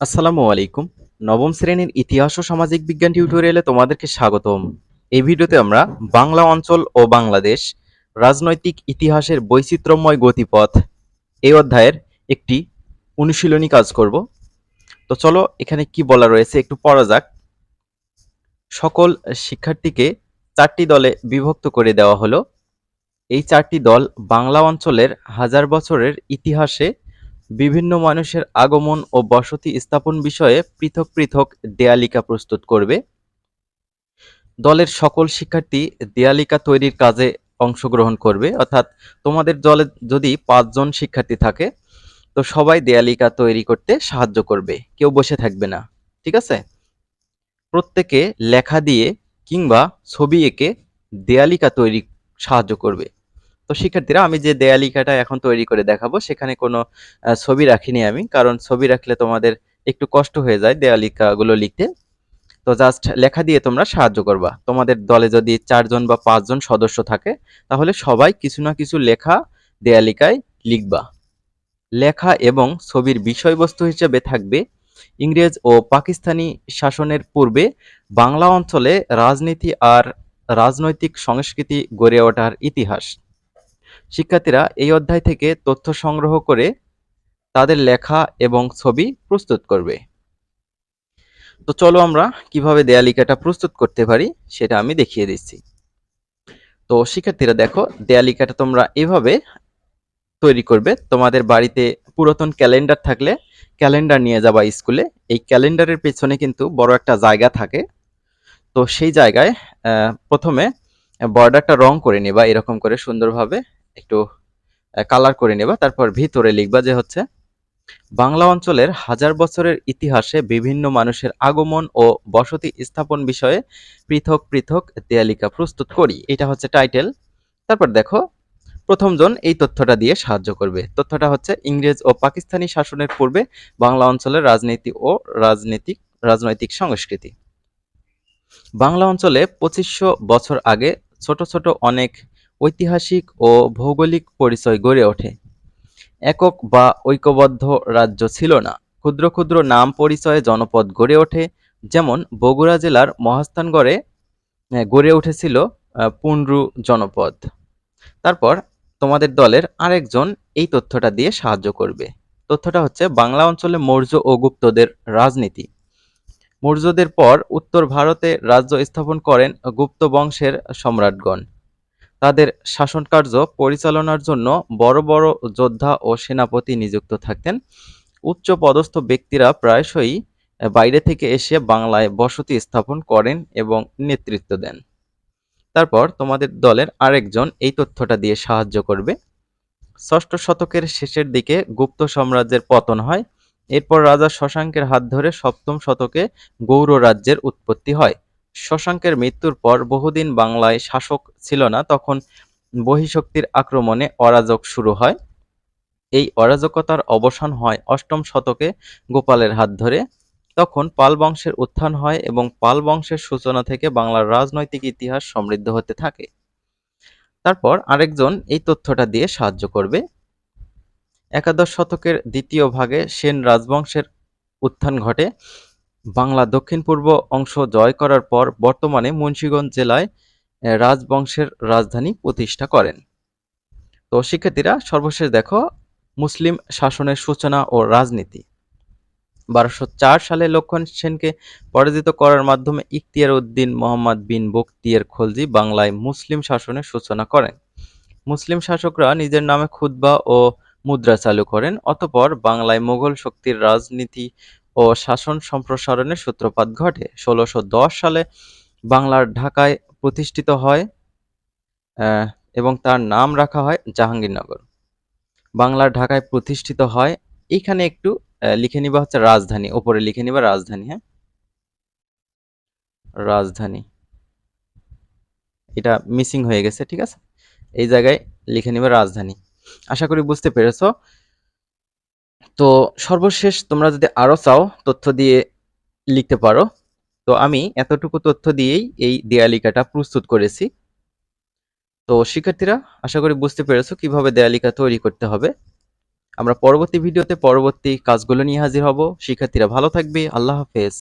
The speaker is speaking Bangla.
আসসালামু আলাইকুম। নবম শ্রেণির ইতিহাস ও সামাজিক বিজ্ঞান টিউটোরিয়ালে তোমাদেরকে স্বাগতম। এই ভিডিওতে আমরা বাংলা অঞ্চল ও বাংলাদেশ রাজনৈতিক ইতিহাসের বৈচিত্র্যময় গতিপথ এই অধ্যায়ের একটি অনুশীলনী কাজ করব। তো চলো, এখানে কি বলা রয়েছে একটু পড়া যাক। সকল শিক্ষার্থীকে চারটি দলে বিভক্ত করে দেওয়া হলো। এই চারটি দল বাংলা অঞ্চলের হাজার বছরের ইতিহাসে বিভিন্ন মানুষের আগমন ও বসতি স্থাপন বিষয়ে পৃথক পৃথক দেয়ালিকা প্রস্তুত করবে। দলের সকল শিক্ষার্থী দেয়ালিকা তৈরির কাজে অংশগ্রহণ করবে। অর্থাৎ তোমাদের দলে যদি পাঁচজন শিক্ষার্থী থাকে, তো সবাই দেয়ালিকা তৈরি করতে সাহায্য করবে। কেউ বসে থাকবে না, ঠিক আছে? প্রত্যেকে লেখা দিয়ে কিংবা ছবি এঁকে দেয়ালিকা তৈরি সাহায্য করবে। তো শিক্ষার্থীরা, আমি যে দেয়ালিকাটা এখন তৈরি করে দেখাবো, সেখানে কোনো ছবি রাখিনি আমি, কারণ ছবি রাখলে তোমাদের একটু কষ্ট হয়ে যায় দেয়ালিকাগুলো লিখতে। তো জাস্ট লেখা দিয়ে তোমরা সাহায্য করবা। তোমাদের দলে যদি চারজন বা পাঁচজন সদস্য থাকে, তাহলে সবাই কিছু না কিছু লেখা দেয়ালিকায় লিখবা। লেখা এবং ছবির বিষয়বস্তু হিসেবে থাকবে ইংরেজ ও পাকিস্তানি শাসনের পূর্বে বাংলা অঞ্চলে রাজনীতি আর রাজনৈতিক সংস্কৃতি গড়ে ওঠার ইতিহাস। শিক্ষার্থীরা এই অধ্যায় থেকে তথ্য সংগ্রহ করে তাদের লেখা এবং ছবি প্রস্তুত করবে। তো চলো আমরা কীভাবে দেয়ালিকাটা প্রস্তুত করতে পারি সেটা আমি দেখিয়ে দিচ্ছি। তো শিক্ষার্থীরা দেখো, দেয়ালিকাটা তোমরা এভাবে তৈরি করবে। তোমাদের বাড়িতে পুরাতন ক্যালেন্ডার থাকলে ক্যালেন্ডার নিয়ে যাবা স্কুলে। এই ক্যালেন্ডারের পেছনে কিন্তু বড় একটা জায়গা থাকে। তো সেই জায়গায় প্রথমে বর্ডারটা রং করে নেবা, এরকম করে সুন্দরভাবে। একটু কালার করে নেবা। তারপর ভিতরে লিখবা যে হচ্ছে, বাংলা অঞ্চলের হাজার বছরের ইতিহাসে বিভিন্ন মানুষের আগমন ও বসতি স্থাপন বিষয়ে পৃথক পৃথক দেয়ালিকা প্রস্তুত করি। এটা হচ্ছে টাইটেল তারপর দেখো, প্রথমজন এই তথ্যটা দিয়ে সাহায্য করবে। তথ্যটা হচ্ছে, ইংরেজ ও পাকিস্তানি শাসনের পূর্বে বাংলা অঞ্চলের রাজনীতি ও রাজনৈতিক রাজনৈতিক সংস্কৃতি। বাংলা অঞ্চলে পঁচিশশো বছর আগে ছোট ছোট অনেক ঐতিহাসিক ও ভৌগোলিক পরিচয় গড়ে ওঠে। একক বা ঐক্যবদ্ধ রাজ্য ছিল না। ক্ষুদ্র ক্ষুদ্র নাম পরিচয়ে জনপদ গড়ে ওঠে, যেমন বগুড়া জেলার মহাস্থানগড়ে গড়ে উঠেছিল পুনরু জনপদ। তারপর তোমাদের দলের আরেকজন এই তথ্যটা দিয়ে সাহায্য করবে। তথ্যটা হচ্ছে বাংলা অঞ্চলে মৌর্য ও গুপ্তদের রাজনীতি। মৌর্যদের পর উত্তর ভারতে রাজ্য স্থাপন করেন গুপ্ত বংশের সম্রাটগণ। তাদের শাসনকার্য পরিচালনার জন্য বড় বড় যোদ্ধা ও সেনাপতি নিযুক্ত থাকতেন। উচ্চ পদস্থ ব্যক্তিরা প্রায়শই বাইরে থেকে এসে বাংলায় বসতি স্থাপন করেন এবং নেতৃত্ব দেন। তারপর তোমাদের দলের আরেকজন এই তথ্যটা দিয়ে সাহায্য করবে। ষষ্ঠ শতকের শেষের দিকে গুপ্ত সাম্রাজ্যের পতন হয়। এরপর রাজা শশাঙ্কের হাত ধরে সপ্তম শতকে গৌর রাজ্যের উৎপত্তি হয়। শশাঙ্কের মৃত্যুর পর বহুদিন বাংলায় শাসক ছিল না, তখন বহিঃশক্তির আক্রমণে অরাজক শুরু হয়। এই অরাজকতার অবসান হয় অষ্টম শতকে গোপালের হাত ধরে। তখন পাল বংশের উত্থান হয় এবং পাল বংশের সূচনা থেকে বাংলার রাজনৈতিক ইতিহাস সমৃদ্ধ হতে থাকে। তারপর আরেকজন এই তথ্যটা দিয়ে সাহায্য করবে। একাদশ শতকের দ্বিতীয় ভাগে সেন রাজবংশের উত্থান ঘটে। বাংলা দক্ষিণ পূর্ব অংশ জয় করার পর বর্তমানে মুন্সিগঞ্জ জেলায় রাজবংশের রাজধানী প্রতিষ্ঠা করেন। তো শিক্ষার্থীরা, সর্বশেষ দেখো, মুসলিম শাসনের সূচনা ও রাজনীতি। বারোশো চার সালে লক্ষণ সেনকে পরাজিত করার মাধ্যমে ইখতিয়ার উদ্দিন মোহাম্মদ বিন বখতিয়ার খলজি বাংলায় মুসলিম শাসনের সূচনা করেন। মুসলিম শাসকরা নিজের নামে খুতবা ও মুদ্রা চালু করেন, অতপর বাংলায় মোগল শক্তির রাজনীতি ও শাসন সম্প্রসারণের সূত্রপাত ঘটে। ষোলোশো সালে বাংলার ঢাকায় প্রতিষ্ঠিত হয় এবং তার নাম রাখা হয় জাহাঙ্গীরনগর। বাংলার ঢাকায় প্রতিষ্ঠিত হয়, এখানে একটু লিখে নিবা হচ্ছে রাজধানী, ওপরে লিখে নিবা রাজধানী হ্যাঁ? রাজধানী। এটা মিসিং হয়ে গেছে, ঠিক আছে? এই জায়গায় লিখে নিবা রাজধানী। আশা করি বুঝতে পেরেছ। তো সর্বশেষ তোমরা যদি আরও চাও তথ্য দিয়ে লিখতে পারো। তো আমি এতটুকু তথ্য দিয়েই এই দেয়ালিকাটা প্রস্তুত করেছি। তো শিক্ষার্থীরা, আশা করি বুঝতে পেরেছ কীভাবে দেয়ালিকা তৈরি করতে হবে। আমরা পরবর্তী ভিডিওতে পরবর্তী কাজগুলো নিয়ে হাজির হব। শিক্ষার্থীরা ভালো থাকবে। আল্লাহ হাফেজ।